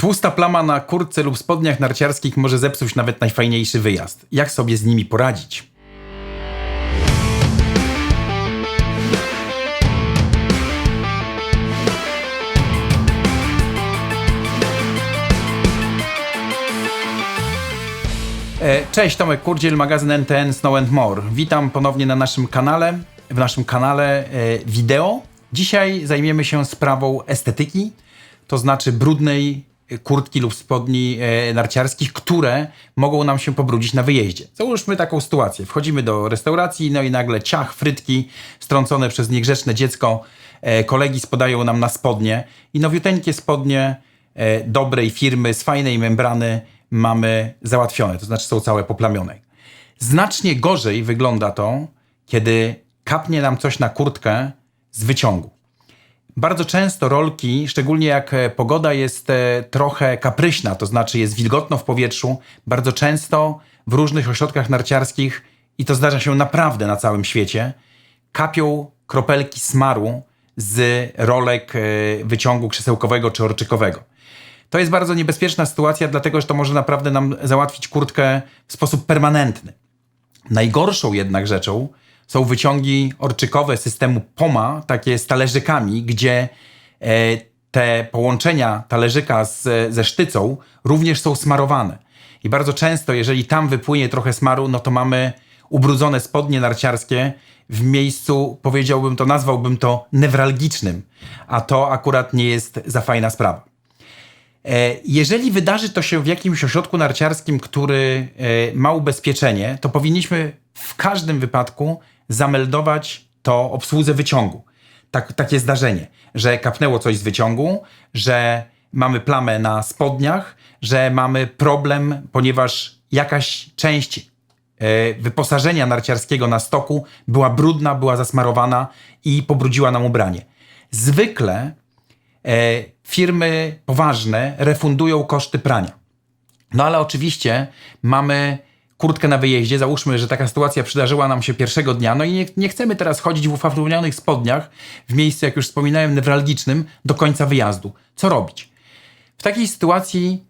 Tłusta plama na kurtce lub spodniach narciarskich może zepsuć nawet najfajniejszy wyjazd. Jak sobie z nimi poradzić? E, Cześć, Tomek Kurdziel, magazyn NTN Snow and More. Witam ponownie na naszym kanale, w naszym kanale e, wideo. Dzisiaj zajmiemy się sprawą estetyki, to znaczy brudnej kurtki lub spodni e, narciarskich, które mogą nam się pobrudzić na wyjeździe. Załóżmy taką sytuację. Wchodzimy do restauracji, no i nagle ciach, frytki strącone przez niegrzeczne dziecko. E, kolegi spodają nam na spodnie i nowiuteńkie spodnie e, dobrej firmy, z fajnej membrany mamy załatwione, to znaczy są całe poplamione. Znacznie gorzej wygląda to, kiedy kapnie nam coś na kurtkę z wyciągu. Bardzo często rolki, szczególnie jak e, pogoda jest e, trochę kapryśna, to znaczy jest wilgotno w powietrzu, bardzo często w różnych ośrodkach narciarskich, i to zdarza się naprawdę na całym świecie, kapią kropelki smaru z rolek e, wyciągu krzesełkowego czy orczykowego. To jest bardzo niebezpieczna sytuacja, dlatego że to może naprawdę nam załatwić kurtkę w sposób permanentny. Najgorszą jednak rzeczą są wyciągi orczykowe systemu POMA, takie z talerzykami, gdzie e, te połączenia talerzyka z, ze sztycą również są smarowane. I bardzo często, jeżeli tam wypłynie trochę smaru, no to mamy ubrudzone spodnie narciarskie w miejscu, powiedziałbym to, nazwałbym to newralgicznym, a to akurat nie jest za fajna sprawa. E, Jeżeli wydarzy to się w jakimś ośrodku narciarskim, który e, ma ubezpieczenie, to powinniśmy w każdym wypadku zameldować to obsłudze wyciągu. Tak, takie zdarzenie, że kapnęło coś z wyciągu, że mamy plamę na spodniach, że mamy problem, ponieważ jakaś część e, wyposażenia narciarskiego na stoku była brudna, była zasmarowana i pobrudziła nam ubranie. Zwykle firmy poważne refundują koszty prania. No ale oczywiście mamy kurtkę na wyjeździe. Załóżmy, że taka sytuacja przydarzyła nam się pierwszego dnia, no i nie, nie chcemy teraz chodzić w ufawnionych spodniach w miejscu, jak już wspominałem, newralgicznym do końca wyjazdu. Co robić? W takiej sytuacji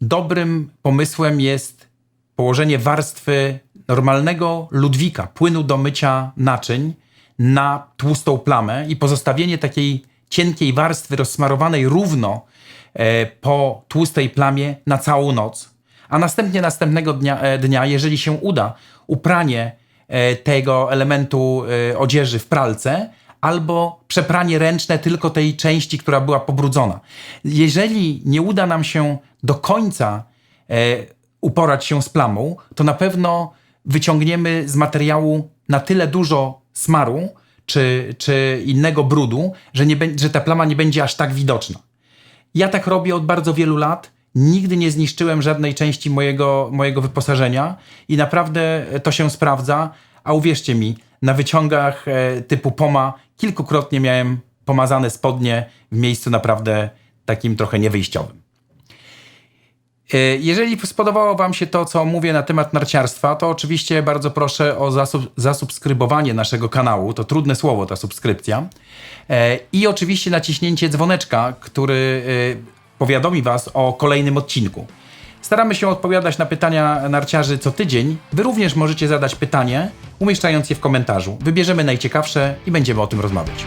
dobrym pomysłem jest położenie warstwy normalnego ludwika, płynu do mycia naczyń na tłustą plamę i pozostawienie takiej cienkiej warstwy rozsmarowanej równo e, po tłustej plamie na całą noc. A następnie następnego dnia, e, dnia jeżeli się uda, upranie e, tego elementu odzieży w pralce albo przepranie ręczne tylko tej części, która była pobrudzona. Jeżeli nie uda nam się do końca uporać się z plamą, to na pewno wyciągniemy z materiału na tyle dużo smaru czy, czy innego brudu, że, nie, że ta plama nie będzie aż tak widoczna. Ja tak robię od bardzo wielu lat. Nigdy nie zniszczyłem żadnej części mojego, mojego wyposażenia i naprawdę to się sprawdza. A uwierzcie mi, na wyciągach e, typu Poma kilkukrotnie miałem pomazane spodnie w miejscu naprawdę takim trochę niewyjściowym. E, Jeżeli spodobało Wam się to, co mówię na temat narciarstwa, to oczywiście bardzo proszę o zasub zasubskrybowanie naszego kanału. To trudne słowo, ta subskrypcja. E, I oczywiście naciśnięcie dzwoneczka, który e, powiadomi Was o kolejnym odcinku. Staramy się odpowiadać na pytania narciarzy co tydzień. Wy również możecie zadać pytanie, umieszczając je w komentarzu. Wybierzemy najciekawsze i będziemy o tym rozmawiać.